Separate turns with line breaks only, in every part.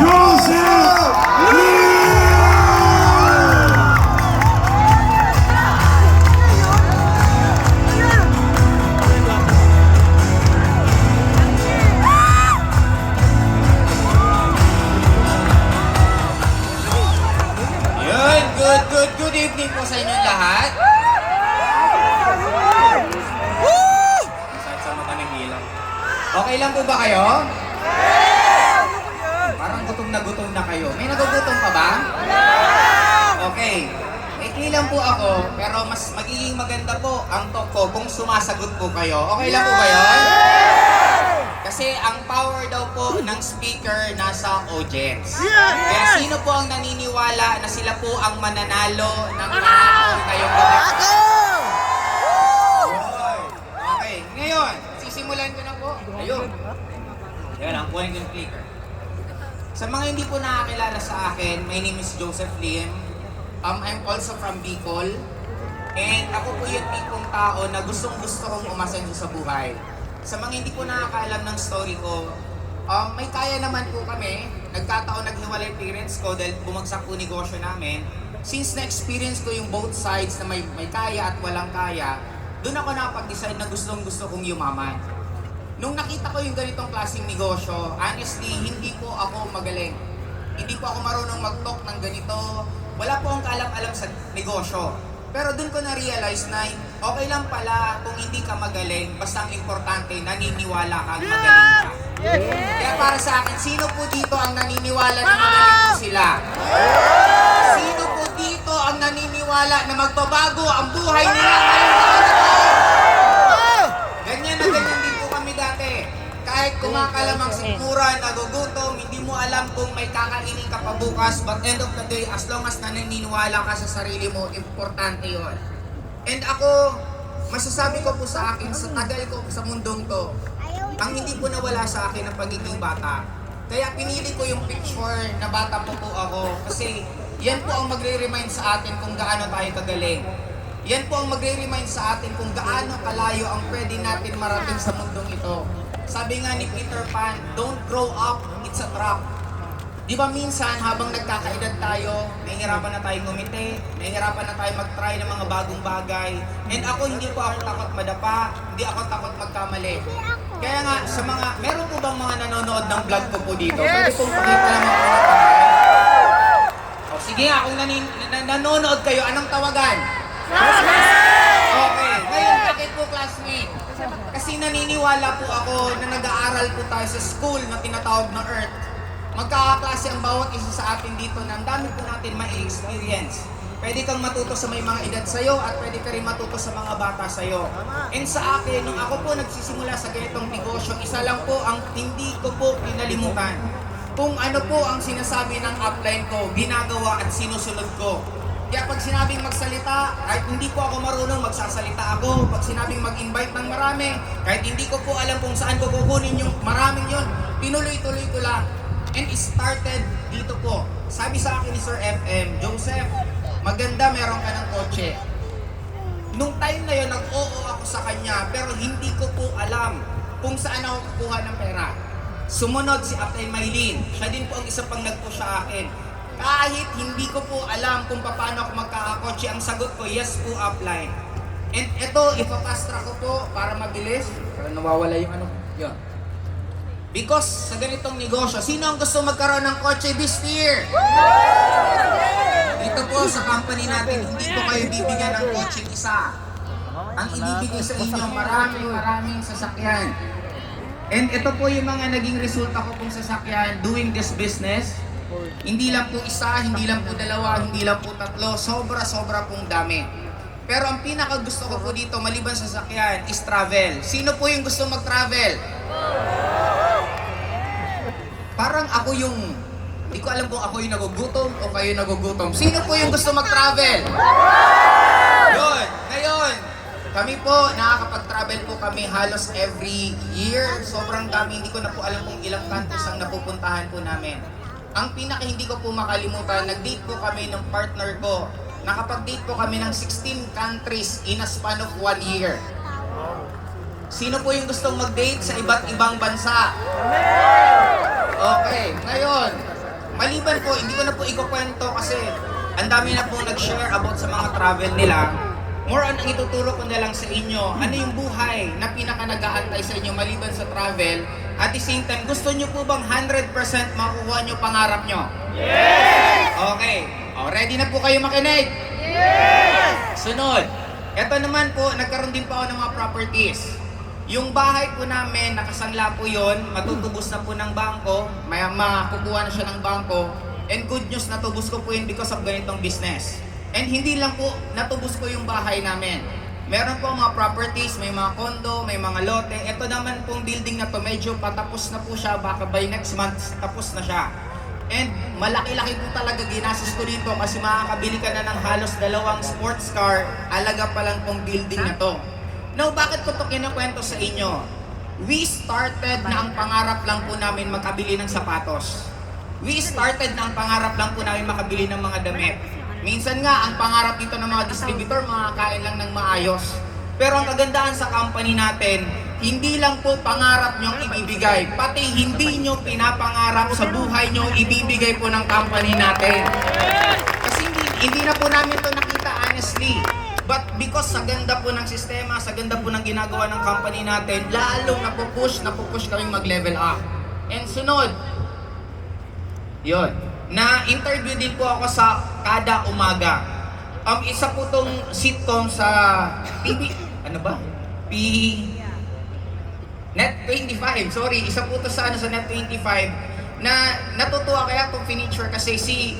Joseph
mas magiging maganda po ang talk ko kung sumasagot po kayo. Okay lang po ba yun? Kasi ang power daw po ng speaker nasa audience. Kaya sino po ang naniniwala na sila po ang mananalo ng araw ngayong gabi? Okay, ngayon, sisimulan ko na po. Ayun. Yan, ang kunin ko yung clicker. Sa mga hindi po nakakilala sa akin, my name is Joseph Lim. Um, I'm also from Bicol. And ako po yung tipong tao na gustong gusto kong umasenso sa buhay. Sa mga hindi po nakakaalam ng story ko, um, may kaya naman po kami. Nagkataon naghiwalay parents ko dahil bumagsak po negosyo namin. Since na-experience ko yung both sides na may, may kaya at walang kaya, doon ako nakapag-decide na gustong gusto kong yumaman. Nung nakita ko yung ganitong klaseng negosyo, honestly, hindi po ako magaling. Hindi po ako marunong mag-talk ng ganito. Wala po akong kaalam-alam sa negosyo. Pero dun ko na-realize na okay lang pala kung hindi ka magaling, basta ang importante, naniniwala kang magaling ka. Kaya para sa akin, sino po dito ang naniniwala na magaling po sila? Sino po dito ang naniniwala na magbabago ang buhay nila ngayong taon na to? Ganyan na ganyan din po kami dati. Kahit kumakalamang sikmura, nagugutom, hindi alam kung may kakainin ka pa bukas, but end of the day, as long as naniniwala ka sa sarili mo, importante yon. And ako, masasabi ko po sa akin, sa tagal ko sa mundong to, ang hindi po nawala sa akin ang pagiging bata. Kaya pinili ko yung picture na bata po po ako kasi yan po ang magre-remind sa atin kung gaano tayo kagaling. Yan po ang magre-remind sa atin kung gaano kalayo ang pwede natin marating sa mundong ito. Sabi nga ni Peter Pan, don't grow up, it's a trap. Di ba minsan habang nagkakaedad tayo, nahihirapan na tayong ngumiti, nahihirapan na tayo mag-try ng mga bagong bagay. And ako hindi po ako takot madapa, hindi ako takot magkamali. Kaya nga sa mga, meron po bang mga nanonood ng vlog ko po dito? Pwede pong pakita naman po ng pangalan. O sige nga, kung nanin, na- nanonood kayo, anong tawagan? Okay, ngayon bakit po classmate? Kasi naniniwala po ako na nag-aaral po tayo sa school na tinatawag na Earth. Magkakaklase ang bawat isa sa atin dito na ang dami po natin ma-experience. Pwede kang matuto sa may mga edad sa'yo at pwede ka rin matuto sa mga bata sa'yo. And sa akin, nung ako po nagsisimula sa ganitong negosyo, isa lang po ang hindi ko po pinalimutan. Kung ano po ang sinasabi ng upline ko, ginagawa at sinusunod ko. Kaya pag sinabing magsalita, kahit hindi po ako marunong, magsasalita ako. Pag sinabing mag-invite ng marami, kahit hindi ko po alam kung saan ko kukunin yung maraming yon, pinuloy-tuloy ko lang. And started dito po. Sabi sa akin ni Sir FM, Joseph, maganda meron ka ng kotse. Nung time na yun, nag-oo ako sa kanya, pero hindi ko po alam kung saan ako kukuha ng pera. Sumunod si Apay Maylin. Siya din po ang isa pang nag-push sa akin. Kahit hindi ko po alam kung paano ako magkakakotse, ang sagot ko, yes po, upline. And ito, ipapastra ko po para mabilis. Para nawawala yung ano, yun. Because sa ganitong negosyo, sino ang gusto magkaroon ng kotse this year? Dito po sa company natin, hindi po kayo bibigyan ng kotse isa. Ang ibibigay sa inyo, maraming maraming sasakyan. And ito po yung mga naging resulta ko pong sasakyan doing this business. Hindi lang po isa, hindi lang po dalawa, hindi lang po tatlo, sobra-sobra pong dami. Pero ang pinaka gusto ko po dito, maliban sa sasakyan, is travel. Sino po yung gusto mag-travel? Parang ako yung, hindi ko alam kung ako yung nagugutom o kayo nagugutom. Sino po yung gusto mag-travel? Yun, ngayon, kami po, nakakapag-travel po kami halos every year. Sobrang dami, hindi ko na po alam kung ilang countries ang napupuntahan po namin. Ang pinaka hindi ko po makalimutan, nag-date po kami ng partner ko. Nakapag-date po kami ng 16 countries in a span of one year. Sino po yung gustong mag-date sa iba't ibang bansa? Okay, ngayon, maliban po, hindi ko na po ikukwento kasi ang dami na po nag-share about sa mga travel nila. More on ang ituturo ko na lang sa inyo, ano yung buhay na pinaka nag-aantay sa inyo maliban sa travel. At the same time, gusto nyo po bang 100% makukuha nyo pangarap nyo? Yes! Okay. O, ready na po kayo makinig? Sunod. Ito naman po, nagkaroon din po ako ng mga properties. Yung bahay po namin, nakasangla po yon, matutubos na po ng bangko, may makukuha na siya ng bangko. And good news, natubos ko po yun because of ganitong business. And hindi lang po natubos ko yung bahay namin. Meron po mga properties, may mga condo, may mga lote. Ito naman pong building na to, medyo patapos na po siya, baka by next month, tapos na siya. And malaki-laki po talaga ginastos ko dito kasi makakabili ka na ng halos dalawang sports car, alaga pa lang pong building na to. Now, bakit ko to kinukwento sa inyo? We started na ang pangarap lang po namin makabili ng sapatos. We started na ang pangarap lang po namin makabili ng mga damit. Minsan nga, ang pangarap dito ng mga distributor, makakain lang ng maayos. Pero ang kagandahan sa company natin, hindi lang po pangarap nyo ibibigay, pati hindi nyo pinapangarap sa buhay nyo ibibigay po ng company natin. Kasi hindi, hindi na po namin to nakita honestly. But because sa ganda po ng sistema, sa ganda po ng ginagawa ng company natin, lalong napupush, napupush kaming mag-level up. And sunod, yon na interview din po ako sa kada umaga. Um, isa po tong sitcom sa TV, ano ba? P... Net 25, sorry, isa po to sa ano sa Net 25 na natutuwa kaya itong finiture kasi si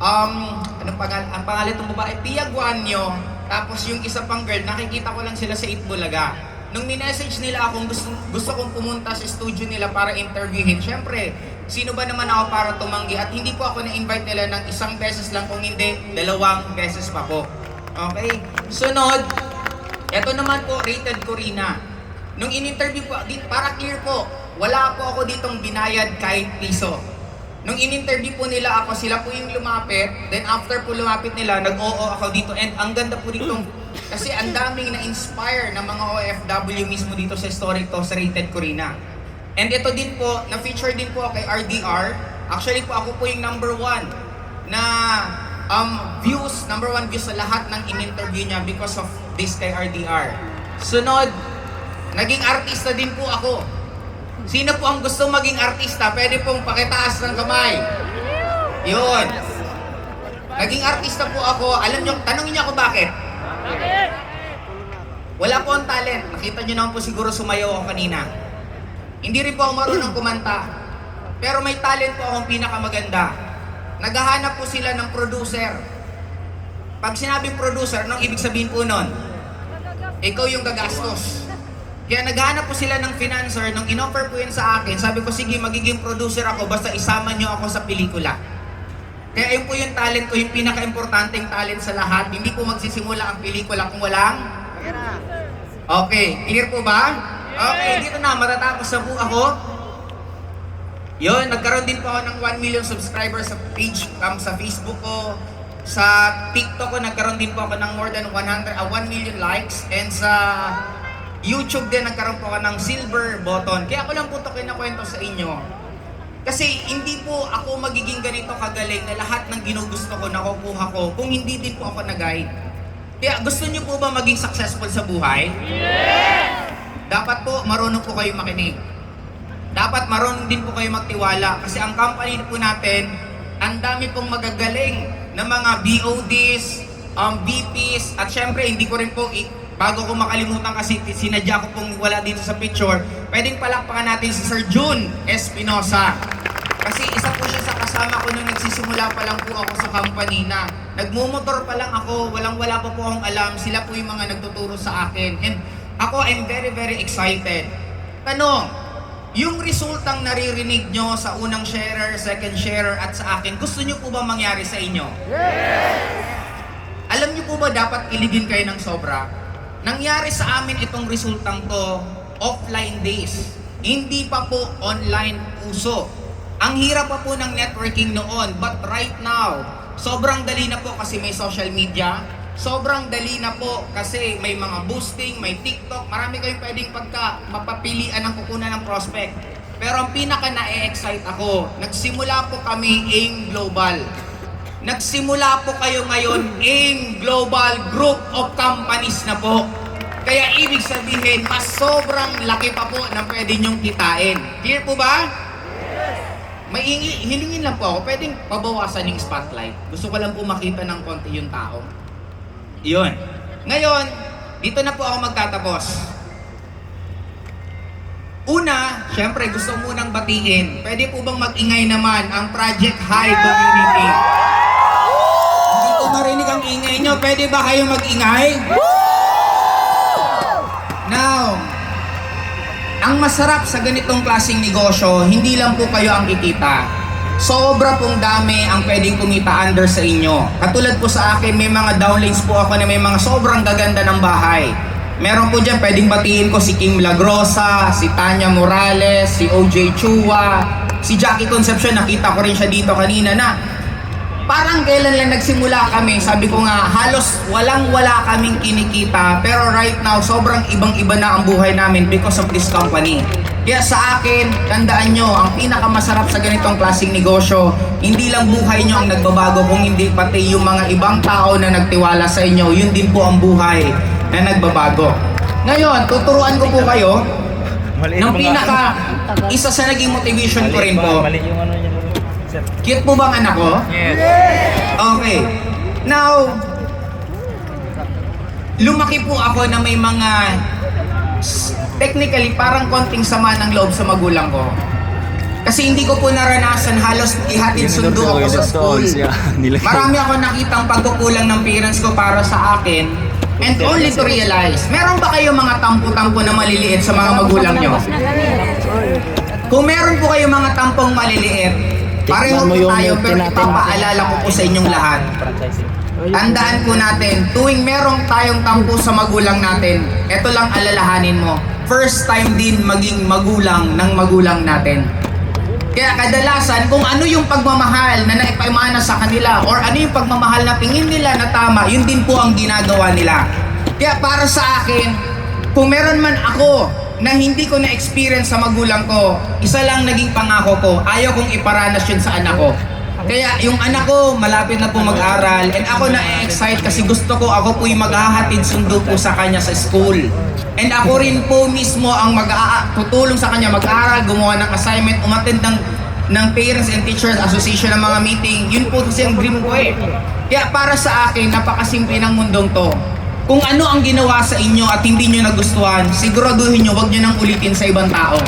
um, anong pangal ang pangalan ng babae, Pia Guanyo, tapos yung isa pang girl, nakikita ko lang sila sa Itbulaga. Nung minessage nila akong gusto, gusto kong pumunta sa studio nila para interviewin, syempre, sino ba naman ako para tumanggi at hindi po ako na-invite nila ng isang beses lang kung hindi, dalawang beses pa po. Okay? Sunod, eto naman po, rated Corina. Nung in-interview po, para clear po, wala po ako ditong binayad kahit piso. Nung in-interview po nila ako, sila po yung lumapit. Then after po lumapit nila, nag-oo ako dito. And ang ganda po dito, kasi ang daming na-inspire ng mga OFW mismo dito sa historic to, sa Rated Corina. And ito din po, na-feature din po kay RDR. Actually po, ako po yung number one na um, views, number one views sa lahat ng in-interview niya because of this kay RDR. Sunod, naging artista din po ako. Sino po ang gusto maging artista? Pwede pong pakitaas ng kamay. Yun. Naging artista po ako. Alam nyo, tanongin niyo ako bakit? Wala po ang talent. Nakita nyo naman po siguro sumayaw ako kanina. Hindi rin po ako marunong kumanta. Pero may talent po akong pinakamaganda. Naghahanap po sila ng producer. Pag sinabing producer, anong ibig sabihin po nun? Ikaw yung gagastos. Kaya naghahanap po sila ng financer, nung inoffer po yun sa akin, sabi ko, sige, magiging producer ako, basta isama nyo ako sa pelikula. Kaya yun po yung talent ko, yung pinaka-importanting talent sa lahat. Hindi po magsisimula ang pelikula kung walang... Okay, clear po ba? Okay, dito na, matatapos na po ako. Yun, nagkaroon din po ako ng 1 million subscribers sa page, um, sa Facebook ko. Sa TikTok ko, nagkaroon din po ako ng more than 100, ah, 1 million likes. And sa YouTube din, nagkaroon po ako ng silver button. Kaya ako lang po ito kinakwento sa inyo. Kasi hindi po ako magiging ganito kagaling na lahat ng ginugusto ko, nakukuha ko, kung hindi din po ako nag-guide. Kaya gusto niyo po ba maging successful sa buhay? Dapat po marunong po kayo makinig. Dapat marunong din po kayo magtiwala kasi ang company po natin, ang dami pong magagaling na mga BODs, um, VPs, at syempre hindi ko rin po, bago ko makalimutan kasi sinadya ko pong wala dito sa picture, pwedeng palakpakan natin si Sir June Espinosa. Kasi isa po siya sa kasama ko nung nagsisimula pa lang po ako sa company na nagmumotor pa lang ako, walang wala pa po akong alam, sila po yung mga nagtuturo sa akin. And ako, I'm very, very excited. Tanong, yung resultang naririnig nyo sa unang sharer, second sharer, at sa akin, gusto nyo po ba mangyari sa inyo? Alam nyo po ba dapat iligin kayo ng sobra? Nangyari sa amin itong resultang to offline days. Hindi pa po online uso. Ang hirap pa po ng networking noon. But right now, sobrang dali na po kasi may social media. Sobrang dali na po kasi may mga boosting, may TikTok. Marami kayong pwedeng pagka mapapilian ng kukunan ng prospect. Pero ang pinaka na-excite ako, nagsimula po kami AIM Global. Nagsimula po kayo ngayon AIM Global Group of Companies na po. Kaya ibig sabihin, mas sobrang laki pa po na pwede nyong kitain. Clear po ba? May hingi, hilingin lang po ako, pwedeng pabawasan yung spotlight. Gusto ko lang po makita ng konti yung tao. Yun. Ngayon, dito na po ako magtatapos. Una, syempre gusto munang batiin. Pwede po bang mag-ingay naman ang Project High Community? Nyo. Pwede ba kayo mag-ingay? Now, ang masarap sa ganitong klaseng negosyo, hindi lang po kayo ang kikita. Sobra pong dami ang pwedeng kumita under sa inyo. Katulad po sa akin, may mga downlines po ako na may mga sobrang gaganda ng bahay. Meron po dyan, pwedeng batiin ko si Kim Lagrosa, si Tanya Morales, si OJ Chua, si Jackie Concepcion, nakita ko rin siya dito kanina na parang kailan lang nagsimula kami, sabi ko nga, halos walang-wala kaming kinikita. Pero right now, sobrang ibang-iba na ang buhay namin because of this company. Kaya sa akin, tandaan nyo, ang pinakamasarap sa ganitong klaseng negosyo, hindi lang buhay nyo ang nagbabago, kung hindi pati yung mga ibang tao na nagtiwala sa inyo, yun din po ang buhay na nagbabago. Ngayon, tuturuan ko po kayo ng pinaka, isa sa naging motivation ko rin po.
Sir.
Cute po bang anak ko?
Yes.
Okay. Now, lumaki po ako na may mga technically parang konting sama ng loob sa magulang ko. Kasi hindi ko po naranasan halos ihatid sundo ako sa school. Marami ako nakitang pagkukulang ng parents ko para sa akin and only to realize, meron ba kayo mga tampo-tampo na maliliit sa mga magulang nyo? Kung meron po kayo mga tampong maliliit, pareho
mo yung
tayo pero ipapaalala ko po sa inyong lahat. Tandaan po natin, tuwing merong tayong tampo sa magulang natin, ito lang alalahanin mo. First time din maging magulang ng magulang natin. Kaya kadalasan, kung ano yung pagmamahal na naipaimana sa kanila or ano yung pagmamahal na tingin nila na tama, yun din po ang ginagawa nila. Kaya para sa akin, kung meron man ako na hindi ko na-experience sa magulang ko, isa lang naging pangako ko, ayaw kong iparanas yun sa anak ko. Kaya yung anak ko, malapit na po mag-aral and ako na-excite kasi gusto ko ako po yung maghahatid sundo po sa kanya sa school. And ako rin po mismo ang mag tutulong sa kanya mag-aral, gumawa ng assignment, umattend ng, ng Parents and Teachers Association ng mga meeting. Yun po kasi ang dream ko eh. Kaya para sa akin, napakasimple ng mundong to. Kung ano ang ginawa sa inyo at hindi nyo nagustuhan, siguraduhin nyo, wag nyo nang ulitin sa ibang tao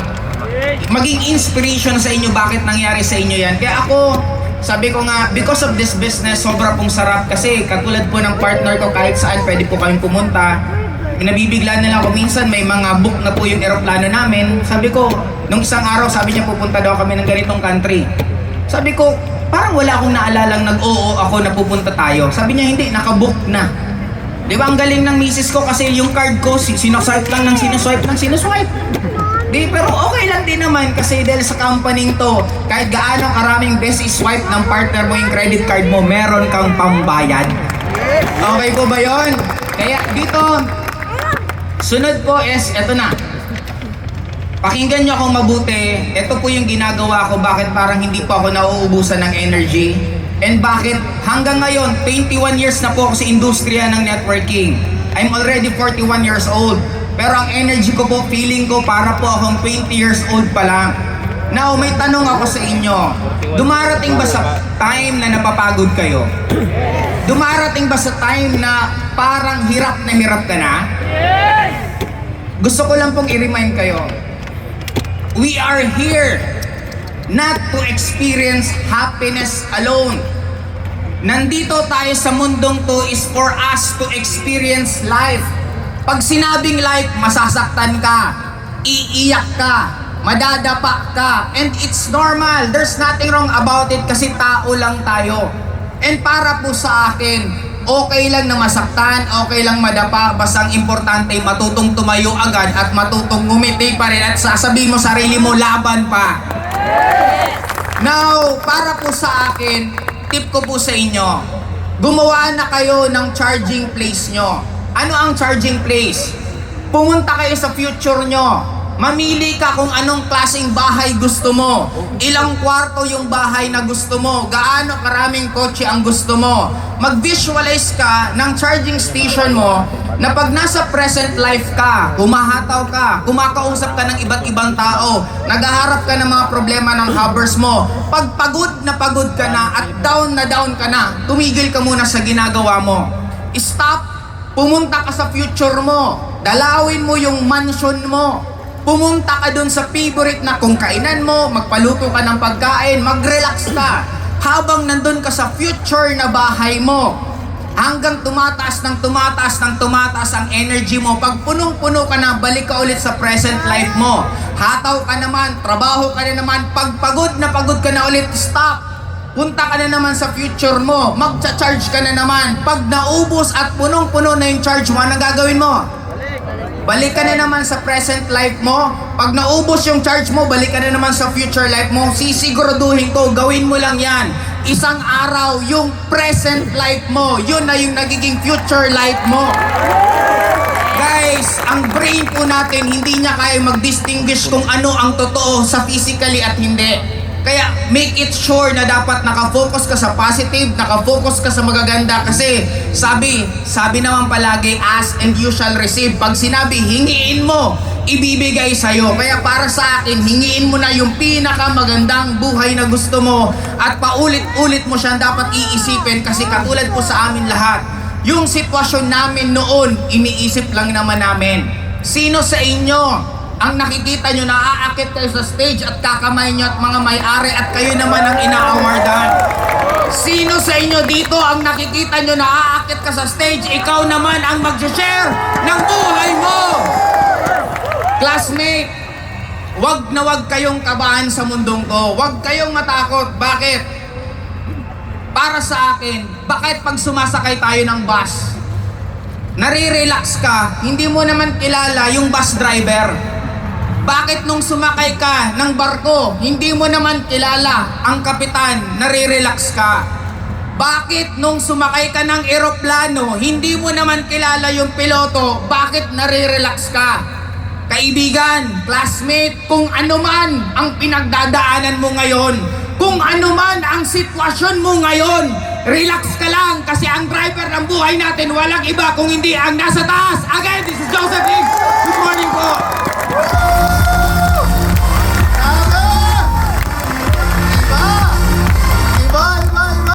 maging inspiration sa inyo bakit nangyari sa inyo yan. Kaya ako, sabi ko nga, because of this business, sobra pong sarap kasi katulad po ng partner ko kahit saan pwede po kayong pumunta. Nabibigla nila ako minsan may mga book na po yung eroplano namin. Sabi ko, nung isang araw sabi niya pupunta daw kami ng ganitong country. Sabi ko, parang wala akong naalalang nag-oo ako na pupunta tayo. Sabi niya, hindi, nakabook na. Di ba ang galing ng misis ko kasi yung card ko, si- sinuswipe lang ng sinuswipe ng sinuswipe. Di, pero okay lang din naman kasi dahil sa company to, kahit gaano karaming best swipe ng partner mo yung credit card mo, meron kang pambayad. Okay po ba yon? Kaya dito, sunod po is, eto na. Pakinggan niyo akong mabuti. Ito po yung ginagawa ko bakit parang hindi po ako nauubusan ng energy. And bakit hanggang ngayon, 21 years na po ako sa industriya ng networking. I'm already 41 years old. Pero ang energy ko po, feeling ko para po akong 20 years old pa lang. Now, may tanong ako sa inyo. Dumarating ba sa time na napapagod kayo? Dumarating ba sa time na parang hirap na hirap ka na? Gusto ko lang pong i-remind kayo. We are here not to experience happiness alone. Nandito tayo sa mundong to is for us to experience life. Pag sinabing life, masasaktan ka, iiyak ka, madadapa ka, and it's normal. There's nothing wrong about it kasi tao lang tayo. And para po sa akin, okay lang na masaktan, okay lang madapa, basta ang importante matutong tumayo agad at matutong ngumiti pa rin at sasabihin mo sarili mo, laban pa. Now, para po sa akin, tip ko po sa inyo, gumawa na kayo ng charging place nyo. Ano ang charging place? Pumunta kayo sa future nyo. Mamili ka kung anong klaseng bahay gusto mo. Ilang kwarto yung bahay na gusto mo. Gaano karaming kotse ang gusto mo. Mag-visualize ka ng charging station mo na pag nasa present life ka, humahataw ka, kumakausap ka ng iba't ibang tao, nagaharap ka ng mga problema ng hovers mo. Pag pagod na pagod ka na at down na down ka na, tumigil ka muna sa ginagawa mo. Stop Pumunta ka sa future mo. Dalawin mo yung mansion mo. Pumunta ka dun sa favorite na kung kainan mo, magpaluto ka ng pagkain, mag-relax ka. Habang nandun ka sa future na bahay mo, hanggang tumataas ng tumataas ng tumataas ang energy mo. Pag punong-puno ka na, balik ka ulit sa present life mo. Hataw ka naman, trabaho ka na naman, pag pagod na pagod ka na ulit, stop. Punta ka na naman sa future mo. Magcha-charge ka na naman. Pag naubos at punong-puno na yung charge mo, anong gagawin mo? Balik ka na naman sa present life mo. Pag naubos yung charge mo, balik ka na naman sa future life mo. Sisiguraduhin ko, gawin mo lang yan. Isang araw, yung present life mo, yun na yung nagiging future life mo. Guys, ang brain po natin, hindi niya kaya mag-distinguish kung ano ang totoo sa physically at hindi. Kaya make it sure na dapat nakafocus ka sa positive, nakafocus ka sa magaganda kasi sabi, sabi naman palagi, ask and you shall receive. Pag sinabi, hingiin mo, ibibigay sa'yo. Kaya para sa akin, hingiin mo na yung pinakamagandang buhay na gusto mo at paulit-ulit mo siya dapat iisipin kasi katulad po sa amin lahat. Yung sitwasyon namin noon, iniisip lang naman namin. Sino sa inyo ang nakikita nyo na aakit kayo sa stage at kakamay nyo at mga may-ari at kayo naman ang ina-awardan? Sino sa inyo dito ang nakikita nyo na aakit ka sa stage, ikaw naman ang mag-share ng buhay mo? Classmate, wag na wag kayong kabahan sa mundong to. Wag kayong matakot. Bakit? Para sa akin, bakit pag sumasakay tayo ng bus, nare-relax ka, hindi mo naman kilala yung bus driver. Bakit nung sumakay ka ng barko, hindi mo naman kilala ang kapitan, nare-relax ka? Bakit nung sumakay ka ng eroplano, hindi mo naman kilala yung piloto, bakit nare-relax ka? Kaibigan, classmate, kung ano man ang pinagdadaanan mo ngayon, kung ano man ang sitwasyon mo ngayon, relax ka lang kasi ang driver ng buhay natin walang iba kung hindi ang nasa taas. Again, this is Joseph Lee. Good morning po.